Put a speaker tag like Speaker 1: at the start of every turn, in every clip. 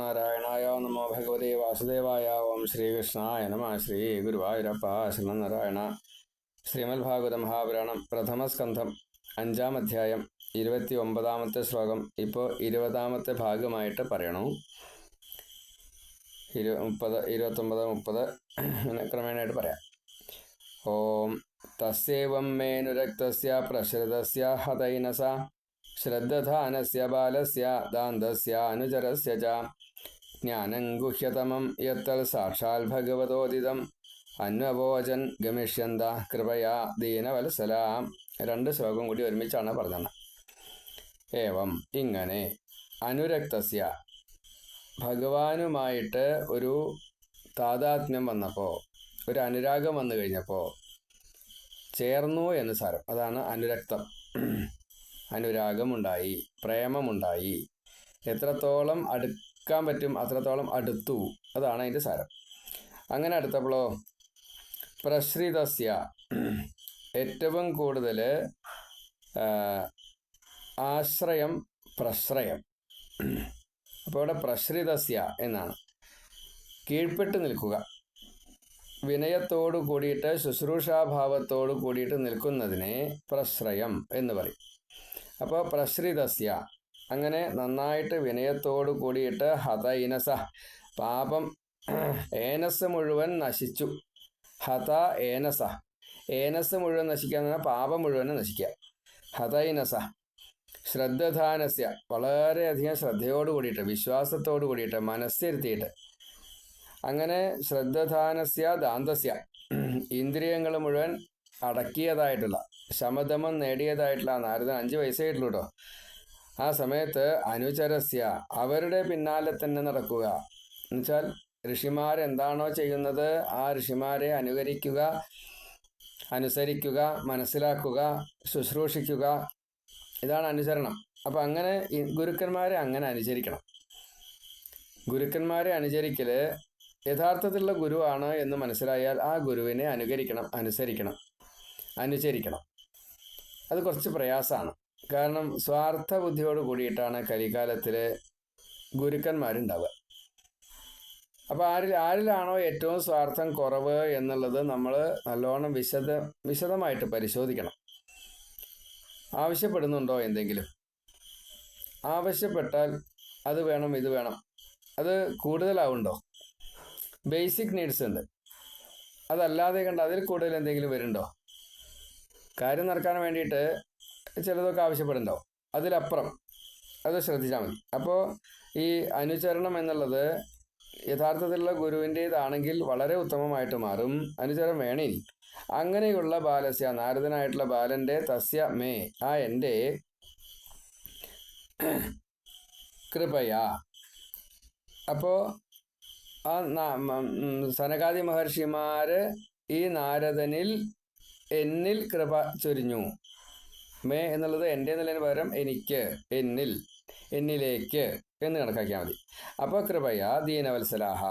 Speaker 1: നാരായണായ നമോ ഭഗവതേ വാസുദേവായ. ഓം ശ്രീകൃഷ്ണായ നമ ശ്രീ ഗുരുവായൂരപ്പ ശ്രീമനാരായണ ശ്രീമദ് ഭാഗവത മഹാപുരാണം പ്രഥമസ്കന്ധം അഞ്ചാം അധ്യായം ഇരുപത്തി ഒമ്പതാമത്തെ ശ്ലോകം. ഇപ്പോൾ ഇരുപതാമത്തെ ഭാഗമായിട്ട് പറയണു. ഇരു മുപ്പത് ഇരുപത്തൊമ്പത് മുപ്പത് ക്രമേണയായിട്ട് പറയാം. ഓം തസ്യേവം മേനുരക്തസ്യ പ്രസൃതസ്യ ഹതൈനസ. ശ്രദ്ധാനസ്യ ബാലസ്യ ദാന്തസ്യ അനുചരസ്യ ച. ജ്ഞാനം ഗുഹ്യതമം യത്തൽ സാക്ഷാൽ ഭഗവതോദിതം. അന്വഭോജൻ ഗമിഷ്യന്ത കൃപയാ ദീനവത്സല. രണ്ട് ശ്ലോകം കൂടി ഒരുമിച്ചാണ് പറഞ്ഞത്. ഏവം ഇങ്ങനെ അനുരക്തസ്യ. ഭഗവാനുമായിട്ട് ഒരു താതാത്മ്യം വന്നപ്പോൾ ഒരു അനുരാഗം വന്നു കഴിഞ്ഞപ്പോൾ ചേർന്നു എന്ന് സാരം. അതാണ് അനുരക്തം. അനുരാഗമുണ്ടായി പ്രേമമുണ്ടായി. എത്രത്തോളം അടുക്കാൻ പറ്റും അത്രത്തോളം അടുത്തു. അതാണ് അതിന്റെ സാരം. അങ്ങനെ അടുത്തപ്പോഴോ പ്രശ്രിതസ്യ. ഏറ്റവും കൂടുതൽ ആശ്രയം പ്രശ്രയം. അപ്പോൾ ഇവിടെ പ്രശ്രിതസ്യ എന്നാണ്. കീഴ്പ്പെട്ട് നിൽക്കുക. വിനയത്തോടു കൂടിയിട്ട് ശുശ്രൂഷാഭാവത്തോടു കൂടിയിട്ട് നിൽക്കുന്നതിനെ പ്രശ്രയം എന്ന് പറയും. അപ്പോൾ പ്രശ്രിതസ്യ അങ്ങനെ നന്നായിട്ട് വിനയത്തോടു കൂടിയിട്ട് ഹത ഇനസ. പാപം ഏനസ് മുഴുവൻ നശിച്ചു. ഹത ഏനസ. ഏനസ് മുഴുവൻ നശിക്കുക എന്ന് പാപം മുഴുവൻ നശിക്കുക. ഹത ഇനസ. ശ്രദ്ധധാനസ്യ. വളരെയധികം ശ്രദ്ധയോട് കൂടിയിട്ട് വിശ്വാസത്തോട് കൂടിയിട്ട് മനസ്സിരുത്തിയിട്ട്. അങ്ങനെ ശ്രദ്ധധാനസ്യ ദാന്തസ്യ. ഇന്ദ്രിയങ്ങൾ മുഴുവൻ അടക്കിയതായിട്ടുള്ള ശമദമം നേടിയതായിട്ടുള്ള നാരദൻ അഞ്ച് വയസ്സായിട്ടുള്ളൂ കേട്ടോ ആ സമയത്ത് അനുചരസ്യ അവരുടെ പിന്നാലെ തന്നെ നടക്കുക. എന്നുവെച്ചാൽ ഋഷിമാരെന്താണോ ചെയ്യുന്നത് ആ ഋഷിമാരെ അനുകരിക്കുക അനുസരിക്കുക മനസ്സിലാക്കുക ശുശ്രൂഷിക്കുക. ഇതാണ് അനുസരണം അപ്പം അങ്ങനെ ഗുരുക്കന്മാരെ അങ്ങനെ അനുചരിക്കണം. ഗുരുക്കന്മാരെ അനുചരിക്കൽ യഥാർത്ഥത്തിലുള്ള ഗുരുവാണ് എന്ന് മനസ്സിലായാൽ ആ ഗുരുവിനെ അനുകരിക്കണം അനുസരിക്കണം അനുചരിക്കണം. അത് കുറച്ച് പ്രയാസമാണ് കാരണം സ്വാർത്ഥ ബുദ്ധിയോട് കൂടിയിട്ടാണ് കലികാലത്തിലെ ഗുരുക്കന്മാരുണ്ടാവുക. അപ്പോൾ ആരിൽ ആരിലാണോ ഏറ്റവും സ്വാർത്ഥം കുറവ് എന്നുള്ളത് നമ്മൾ നല്ലോണം വിശദ വിശദമായിട്ട് പരിശോധിക്കണം. ആവശ്യപ്പെടുന്നുണ്ടോ എന്തെങ്കിലും? ആവശ്യപ്പെട്ടാൽ അത് വേണം ഇത് വേണം. അത് കൂടുതലാവുണ്ടോ? ബേസിക് നീഡ്സ് ഉണ്ട്. അതല്ലാതെ കണ്ട് അതിൽ കൂടുതൽ എന്തെങ്കിലും വരുന്നുണ്ടോ? കാര്യം നടക്കാൻ വേണ്ടിയിട്ട് ചിലതൊക്കെ ആവശ്യപ്പെടുന്നുണ്ടാവും. അതിലപ്പുറം അത് ശ്രദ്ധിച്ചാൽ മതി. അപ്പോൾ ഈ അനുചരണം എന്നുള്ളത് യഥാർത്ഥത്തിലുള്ള ഗുരുവിന്റേതാണെങ്കിൽ വളരെ ഉത്തമമായിട്ട് മാറും. അനുചരം വേണേ അങ്ങനെയുള്ള ബാലസ്യ നാരദനായിട്ടുള്ള ബാലന്റെ തസ്യ മേ ആ എന്റെ കൃപയാ. അപ്പോൾ ആ സനകാദി മഹർഷിമാർ ഈ നാരദനിൽ എന്നിൽ കൃപ ചൊരിഞ്ഞു. മേ എന്നുള്ളത് എന്റെ എന്നുള്ളതിന് പകരം എനിക്ക് എന്നിൽ എന്നിലേക്ക് എന്ന് കണക്കാക്കിയാൽ മതി. അപ്പോൾ കൃപയാ ദീനവത്സലാഹ.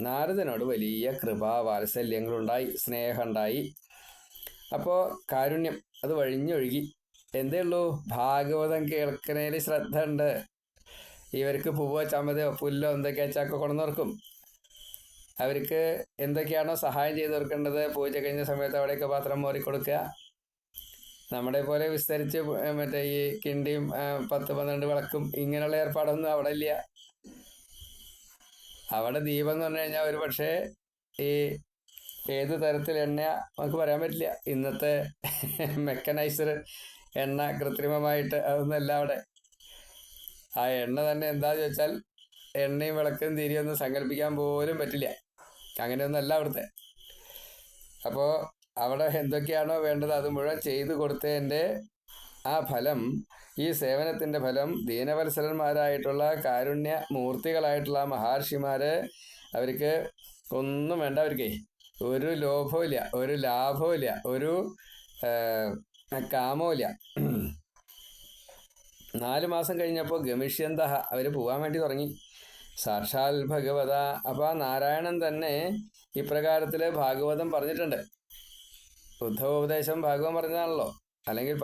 Speaker 1: നാരദനോട് വലിയ കൃപാ വാത്സല്യങ്ങളുണ്ടായി സ്നേഹമുണ്ടായി. അപ്പോൾ കാരുണ്യം അത് വഴിഞ്ഞൊഴുകി. എന്തേ ഉള്ളൂ? ഭാഗവതം കേൾക്കുന്നതിൽ ശ്രദ്ധ ഉണ്ട് ഇവർക്ക് പൂവോ ചമ്മതയോ പുല്ലോ എന്തൊക്കെ ചക്ക കൊണ്ടുവന്നോർക്കും അവർക്ക് എന്തൊക്കെയാണോ സഹായം ചെയ്തു കൊടുക്കേണ്ടത്? പൂജ കഴിഞ്ഞ സമയത്ത് അവിടെയൊക്കെ പാത്രം മോറി കൊടുക്കുക. നമ്മുടെ പോലെ വിസ്തരിച്ച് മറ്റേ ഈ കിണ്ടിയും പത്ത് പന്ത്രണ്ട് വിളക്കും ഇങ്ങനെയുള്ള ഏർപ്പാടൊന്നും അവിടെ ഇല്ല. അവിടെ ദീപം എന്ന് പറഞ്ഞു കഴിഞ്ഞാൽ ഒരു പക്ഷേ ഈ ഏത് തരത്തിൽ എണ്ണ നമുക്ക് പറയാൻ പറ്റില്ല. ഇന്നത്തെ മെക്കനൈസർ എണ്ണ കൃത്രിമമായിട്ട് അതൊന്നുമല്ല അവിടെ. ആ എണ്ണ തന്നെ എന്താ ചോദിച്ചാൽ എണ്ണയും വിളക്കും തിരിയൊന്നും സങ്കല്പിക്കാൻ പോലും പറ്റില്ല. അങ്ങനെയൊന്നല്ല അവിടുത്തെ. അപ്പോൾ അവിടെ എന്തൊക്കെയാണോ വേണ്ടത് അത് മുഴുവൻ ചെയ്തു കൊടുത്തതിന്റെ ആ ഫലം ഈ സേവനത്തിന്റെ ഫലം ദീനവത്സരന്മാരായിട്ടുള്ള കാരുണ്യ മൂർത്തികളായിട്ടുള്ള മഹർഷിമാർ അവർക്ക് ഒന്നും വേണ്ട. അവർക്ക് ഒരു ലോഭമില്ല ഒരു ലാഭമില്ല ഒരു കാമവുമില്ല നാല് മാസം കഴിഞ്ഞപ്പോൾ ഗമിഷ്യന്ത അവർ പോകാൻ വേണ്ടി തുടങ്ങി. സാക്ഷാൽ ഭഗവത. അപ്പൊ നാരായണൻ തന്നെ ഇപ്രകാരത്തിൽ ഭാഗവതം പറഞ്ഞിട്ടുണ്ട്. ബുദ്ധോപദേശം ഭാഗവതം പറഞ്ഞതാണല്ലോ. അല്ലെങ്കിൽ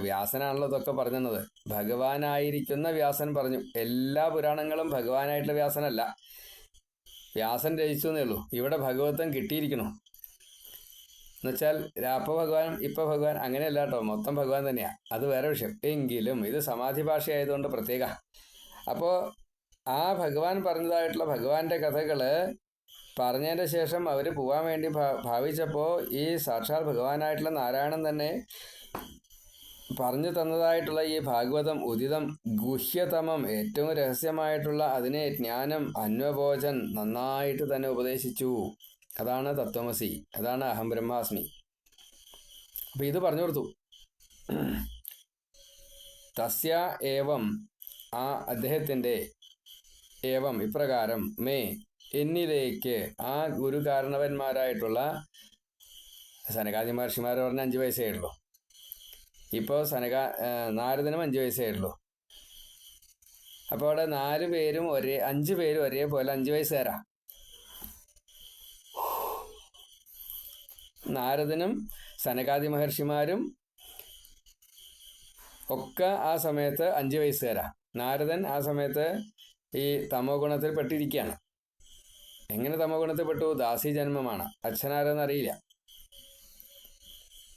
Speaker 1: വ്യാസനാണല്ലോ ഇതൊക്കെ പറഞ്ഞത്. ഭഗവാനായിരിക്കുന്ന വ്യാസൻ പറഞ്ഞു. എല്ലാ പുരാണങ്ങളും ഭഗവാനായിട്ടുള്ള വ്യാസനല്ല. വ്യാസൻ രചിച്ചു എന്നേ ഉള്ളൂ. ഇവിടെ ഭഗവത്വം കിട്ടിയിരിക്കണു എന്നുവെച്ചാൽ രാപ്പ ഭഗവാൻ ഇപ്പൊ ഭഗവാൻ അങ്ങനെയല്ല കേട്ടോ. മൊത്തം ഭഗവാൻ തന്നെയാ. അത് വേറെ വിഷയം. എങ്കിലും ഇത് സമാധി ഭാഷയായതുകൊണ്ട് പ്രത്യേക. അപ്പോൾ ആ ഭഗവാൻ പറഞ്ഞതായിട്ടുള്ള ഭഗവാന്റെ കഥകൾ പറഞ്ഞതിന്റെ ശേഷം അവർ പോകാൻ വേണ്ടി ഭാവിച്ചപ്പോൾ ഈ സാക്ഷാൽ ഭഗവാനായിട്ടുള്ള നാരായണൻ തന്നെ പറഞ്ഞു തന്നതായിട്ടുള്ള ഈ ഭാഗവതം ഉദിതം ഗുഹ്യതമം ഏറ്റവും രഹസ്യമായിട്ടുള്ള അതിനെ ജ്ഞാനം അന്വഭോജൻ നന്നായിട്ട് തന്നെ ഉപദേശിച്ചു. അതാണ് തത്വമസി അതാണ് അഹം ബ്രഹ്മാസ്മി. അപ്പൊ ഇത് പറഞ്ഞു കൊടുത്തു. തസ്യ ഏവം ആ അദ്ദേഹത്തിന്റെ ഏവം ഇപ്രകാരം മേ എന്നിലേക്ക് ആ ഗുരുകാരണവന്മാരായിട്ടുള്ള സനകാദി മഹർഷിമാർ പറഞ്ഞ അഞ്ച് വയസ്സേ ഉള്ളൂ. ഇപ്പോൾ സനക നാരദനും അഞ്ച് വയസ്സേ ഉള്ളൂ. അപ്പോൾ അവിടെ നാല് പേരും ഒരേ അഞ്ച് പേരും ഒരേപോലെ അഞ്ച് വയസ്സുകാരാ. നാരദനും സനകാദി മഹർഷിമാരും ഒക്കെ ആ സമയത്ത് അഞ്ച് വയസ്സുകാരാ. നാരദൻ ആ സമയത്ത് ഈ തമോ ഗുണത്തിൽ പെട്ടിരിക്കുകയാണ് എങ്ങനെ തമോ ഗുണത്തിൽ പെട്ടു ദാസി ജന്മമാണ്. അച്ഛനാരെന്ന് അറിയില്ല.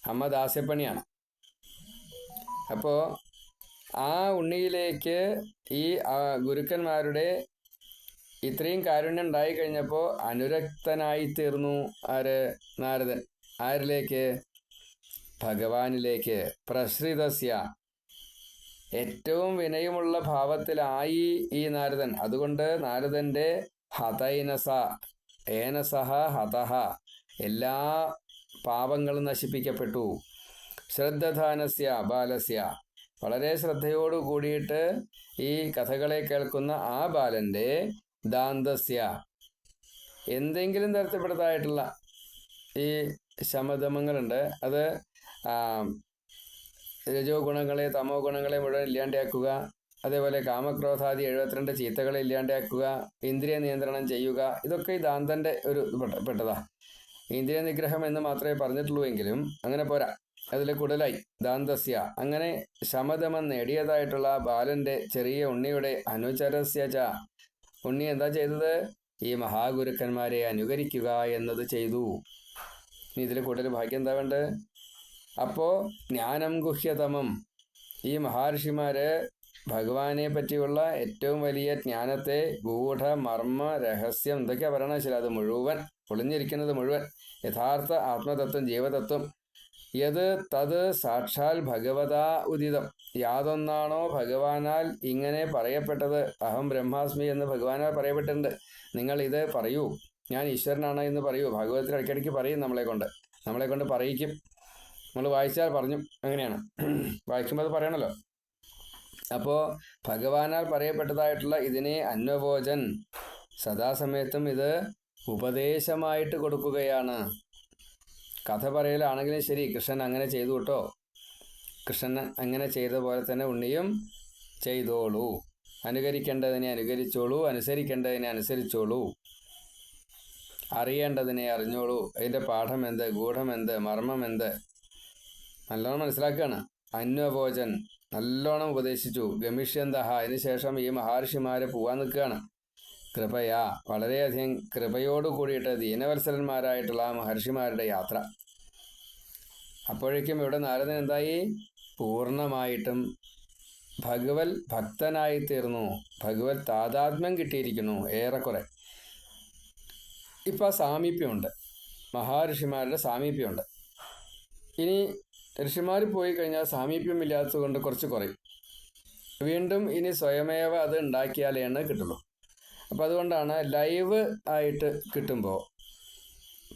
Speaker 1: അമ്മ ദാസ്യപ്പണിയാണ്. അപ്പോൾ ആ ഉണ്ണിയിലേക്ക് ഈ ഗുരുക്കന്മാരുടെ ഇത്രയും കാരുണ്യം ഉണ്ടായി കഴിഞ്ഞപ്പോൾ അനുരക്തനായി തീർന്നു ആര്? നാരദൻ. ആരിലേക്ക്? ഭഗവാനിലേക്ക്. പ്രശ്രിതസ്യ ഏറ്റവും വിനയമുള്ള ഭാവത്തിലായി ഈ നാരദൻ. അതുകൊണ്ട് നാരദന്റെ ഹതൈനസ ഏനസഹ ഹതഹ എല്ലാ പാപങ്ങളും നശിപ്പിക്കപ്പെട്ടു. ശ്രദ്ധധാനസ്യ ബാലസ്യ. വളരെ ശ്രദ്ധയോടു കൂടിയിട്ട് ഈ കഥകളെ കേൾക്കുന്ന ആ ബാലന്റെ ദാന്തസ്യ. എന്തെങ്കിലും തരത്തിൽപ്പെട്ടതായിട്ടുള്ള ഈ ശമതമങ്ങളുണ്ട് അത് രജോ ഗുണങ്ങളെ തമോ ഗുണങ്ങളെ മുഴുവൻ ഇല്ലാണ്ടാക്കുക. അതേപോലെ കാമക്രോധാദി എഴുപത്തിരണ്ട് ചീത്തകളെ ഇല്ലാണ്ടാക്കുക. ഇന്ദ്രിയ നിയന്ത്രണം ചെയ്യുക. ഇതൊക്കെ ഈ ദാന്തന്റെ ഒരു പെട്ടതാ. ഇന്ദ്രിയ നിഗ്രഹം എന്ന് മാത്രമേ പറഞ്ഞിട്ടുള്ളൂ എങ്കിലും അങ്ങനെ പോരാ. അതിൽ കൂടുതലായി ദാന്തസ്യ. അങ്ങനെ ശമതമം നേടിയതായിട്ടുള്ള ബാലന്റെ ചെറിയ ഉണ്ണിയുടെ അനുചരസ്യ ച. ഉണ്ണി എന്താ ചെയ്തത്? ഈ മഹാഗുരുക്കന്മാരെ അനുകരിക്കുക എന്നത് ചെയ്തു. ഇനി ഇതിൽ കൂടുതൽ ഭാഗ്യം എന്താ വേണ്ടത്? അപ്പോ ജ്ഞാനം ഗുഹ്യതമം ഈ മഹർഷിമാര് ഭഗവാനെ പറ്റിയുള്ള ഏറ്റവും വലിയ ജ്ഞാനത്തെ ഗൂഢ മർമ്മ രഹസ്യം എന്തൊക്കെയാ പറയണ വെച്ചാൽ അത് മുഴുവൻ ഒളിഞ്ഞിരിക്കുന്നത് മുഴുവൻ. യഥാർത്ഥ ആത്മതത്വം ജീവതത്വം. യത് തത് സാക്ഷാൽ ഭഗവതാ ഉദിതം. യാതൊന്നാണോ ഭഗവാനാൽ ഇങ്ങനെ പറയപ്പെട്ടത്? അഹം ബ്രഹ്മാസ്മി എന്ന് ഭഗവാനാൽ പറയപ്പെട്ടിട്ടുണ്ട്. നിങ്ങൾ ഇത് പറയൂ. ഞാൻ ഈശ്വരനാണ് എന്ന് പറയൂ. ഭാഗവതത്തിൽ ഇടയ്ക്കിടയ്ക്ക് പറയും നമ്മളെ കൊണ്ട് നമ്മളെ കൊണ്ട് പറയിക്കും. നമ്മൾ വായിച്ചാൽ പറഞ്ഞു അങ്ങനെയാണ്. വായിക്കുമ്പോൾ അത് പറയണല്ലോ. അപ്പോൾ ഭഗവാനാൽ പറയപ്പെട്ടതായിട്ടുള്ള ഇതിനെ അന്വഭോജൻ സദാസമയത്തും ഇത് ഉപദേശമായിട്ട് കൊടുക്കുകയാണ്. കഥ പറയലാണെങ്കിലും ശരി കൃഷ്ണൻ അങ്ങനെ ചെയ്തു കേട്ടോ. കൃഷ്ണൻ അങ്ങനെ ചെയ്ത പോലെ തന്നെ ഉണ്ണിയും ചെയ്തോളൂ. അനുകരിക്കേണ്ടതിനെ അനുകരിച്ചോളൂ അനുസരിക്കേണ്ടതിനെ അനുസരിച്ചോളൂ. അറിയേണ്ടതിനെ അറിഞ്ഞോളൂ. അതിന്റെ പാഠം എന്ത് ഗൂഢം എന്ത് മർമ്മം എന്ത് നല്ലോണം മനസ്സിലാക്കുകയാണ്. അന്വഭോജൻ നല്ലോണം ഉപദേശിച്ചു. ഗമിഷ്യന്തഹ. അതിനുശേഷം ഈ മഹർഷിമാരെ പോവാൻ നിൽക്കുകയാണ്. കൃപയാ. വളരെയധികം കൃപയോട് കൂടിയിട്ട് ദീനവത്സരന്മാരായിട്ടുള്ള ആ മഹർഷിമാരുടെ യാത്ര. അപ്പോഴേക്കും ഇവിടെ നാരദൻ എന്തായി? പൂർണമായിട്ടും ഭഗവത് ഭക്തനായി തീർന്നു. ഭഗവത് താതാത്മ്യം കിട്ടിയിരിക്കുന്നു ഏറെക്കുറെ. ഇപ്പം സാമീപ്യമുണ്ട്. മഹാഋഷിമാരുടെ സാമീപ്യമുണ്ട്. ഇനി ഋഷിമാർ പോയി കഴിഞ്ഞാൽ സാമീപ്യമില്ലാത്തത് കൊണ്ട് കുറച്ച് കുറയും. വീണ്ടും ഇനി സ്വയമേവ അത് ഉണ്ടാക്കിയാലേ കിട്ടുള്ളൂ. അപ്പോൾ അതുകൊണ്ടാണ് ലൈവ് ആയിട്ട് കിട്ടുമ്പോൾ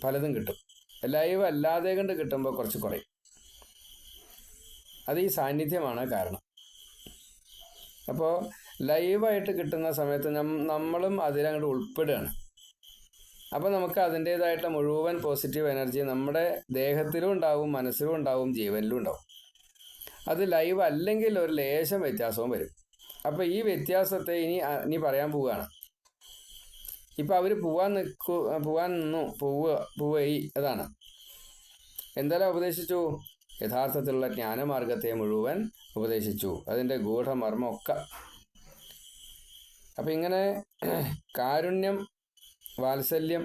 Speaker 1: പലതും കിട്ടും. ലൈവ് അല്ലാതെ കണ്ട് കിട്ടുമ്പോൾ കുറച്ച് കുറയും. അത് ഈ സാന്നിധ്യമാണ് കാരണം. അപ്പോൾ ലൈവായിട്ട് കിട്ടുന്ന സമയത്ത് നമ്മളും അതിലങ്ങോട്ട് ഉൾപ്പെടുകയാണ്. അപ്പോൾ നമുക്ക് അതിന്റേതായിട്ടുള്ള മുഴുവൻ പോസിറ്റീവ് എനർജി നമ്മുടെ ദേഹത്തിലും ഉണ്ടാവും മനസ്സിലും ഉണ്ടാവും ജീവനിലും ഉണ്ടാവും. അത് ലൈവ് അല്ലെങ്കിൽ ഒരു ലേശം വ്യത്യാസവും വരും. അപ്പോൾ ഈ വ്യത്യാസത്തെ ഇനി ഇനി പറയാൻ പോവുകയാണ്. ഇപ്പം അവർ പോവാൻ നിൽക്കു പോവാൻ നിന്നു പോവുക പോവുകയി അതാണ്. എന്തെല്ലാം ഉപദേശിച്ചു. യഥാർത്ഥത്തിലുള്ള ജ്ഞാനമാർഗത്തെ മുഴുവൻ ഉപദേശിച്ചു. അതിന്റെ ഗൂഢമർമ്മമൊക്കെ അപ്പം ഇങ്ങനെ കാരുണ്യം വാത്സല്യം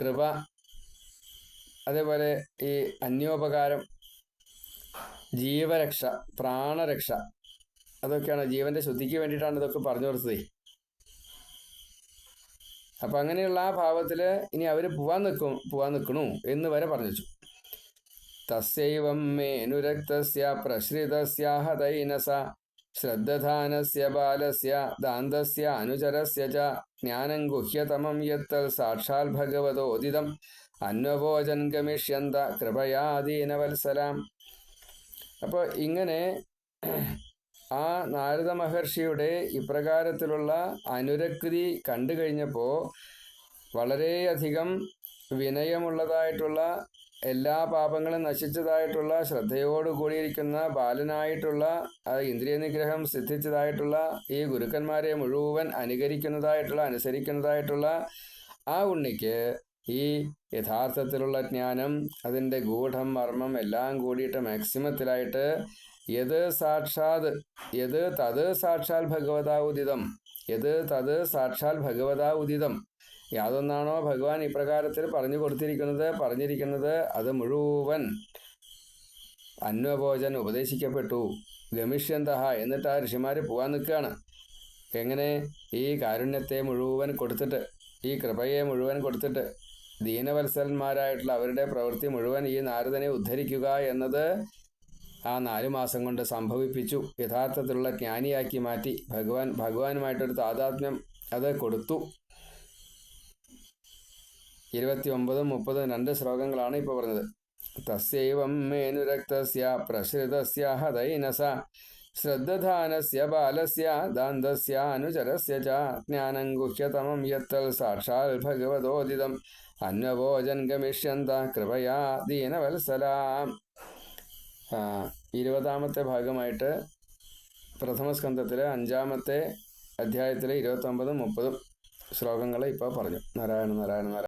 Speaker 1: കൃപ അതേപോലെ ഈ അന്യോപകാരം ജീവരക്ഷ പ്രാണരക്ഷ അതൊക്കെയാണ്. ജീവന്റെ ശുദ്ധിക്ക് വേണ്ടിയിട്ടാണ് ഇതൊക്കെ പറഞ്ഞു കൊടുത്തത്. അപ്പം അങ്ങനെയുള്ള ആ ഭാവത്തിൽ ഇനി അവർ പോവാൻ നിൽക്കും പോവാൻ നിൽക്കണു എന്ന് വരെ പറഞ്ഞു വെച്ചു. തസ്യൈവം മേനുരക്തസ്യ പ്രശ്രിതസ്യാഹതൈനസ ശ്രദ്ധധാനസ്യ ബാലസ്യ ദാന്തസ്യ അനുചരസ്യ ച. ജ്ഞാനം ഗുഹ്യതമം യത്തൽ സാക്ഷാൽ ഭഗവതോദിതം അന്വഭോജൻ ഗമിഷ്യന്ത കൃപയാദീനവത്സലാം അപ്പോൾ ഇങ്ങനെ ആ നാരദ മഹർഷിയുടെ ഇപ്രകാരത്തിലുള്ള അനുരക്തി കണ്ടു കഴിഞ്ഞപ്പോൾ വളരെയധികം വിനയമുള്ളതായിട്ടുള്ള എല്ലാ പാപങ്ങളും നശിച്ചതായിട്ടുള്ള ശ്രദ്ധയോട് കൂടിയിരിക്കുന്ന ബാലനായിട്ടുള്ള ഇന്ദ്രിയ നിഗ്രഹം സിദ്ധിച്ചതായിട്ടുള്ള ഈ ഗുരുക്കന്മാരെ മുഴുവൻ അനുകരിക്കുന്നതായിട്ടുള്ള അനുസരിക്കുന്നതായിട്ടുള്ള ആ ഉണ്ണിക്ക് ഈ യഥാർത്ഥത്തിലുള്ള ജ്ഞാനം അതിന്റെ ഗൂഢം മർമ്മം എല്ലാം കൂടിയിട്ട് മാക്സിമത്തിലായിട്ട് യത് സാക്ഷാത് യത് തത് സാക്ഷാൽ ഭഗവതാ ഉദിതം യത് തത് സാക്ഷാൽ ഭഗവതാ ഉദിതം യാതൊന്നാണോ ഭഗവാൻ ഇപ്രകാരത്തിൽ പറഞ്ഞു കൊടുത്തിരിക്കുന്നത്? പറഞ്ഞിരിക്കുന്നത് അത് മുഴുവൻ അന്വഭോജൻ ഉപദേശിക്കപ്പെട്ടു. ഗമിഷ്യന്തഹ. എന്നിട്ട് ആ ഋഷിമാർ പോകാൻ നിൽക്കുകയാണ്. എങ്ങനെ? ഈ കാരുണ്യത്തെ മുഴുവൻ കൊടുത്തിട്ട് ഈ കൃപയെ മുഴുവൻ കൊടുത്തിട്ട് ദീനവത്സരന്മാരായിട്ടുള്ള അവരുടെ പ്രവൃത്തി മുഴുവൻ ഈ നാരദനെ ഉദ്ധരിക്കുക എന്നത് ആ നാലു മാസം കൊണ്ട് സംഭവിപ്പിച്ചു. യഥാർത്ഥത്തിലുള്ള ജ്ഞാനിയാക്കി മാറ്റി. ഭഗവാൻ ഭഗവാനുമായിട്ടൊരു താതാത്മ്യം അത് കൊടുത്തു. ഇരുപത്തി ഒമ്പതും മുപ്പതും രണ്ട് ശ്ലോകങ്ങളാണ് ഇപ്പോൾ പറഞ്ഞത്. തസ്യൈവം മേനുരക്തസ്യ പ്രസൃതസ്യ ഹതൈനസ ശ്രദ്ധധാനസ്യ ബാലസ്യ ദാന്തസ്യ അനുചരസ്യ ച ജ്ഞാനം ഗുഹ്യതമം യത്തൽ സാക്ഷാൽ ഭഗവതോദിതം അന്വഭോജൻ ഗമിഷ്യന്ത കൃപയാ ദീനവത്സലാം. ഇരുപതാമത്തെ ഭാഗമായിട്ട് പ്രഥമ സ്കന്ധത്തിലെ അഞ്ചാമത്തെ അധ്യായത്തിലെ ഇരുപത്തൊമ്പതും മുപ്പതും ശ്ലോകങ്ങളെ ഇപ്പോൾ പറഞ്ഞു. നാരായണ നാരായണ നാരായണ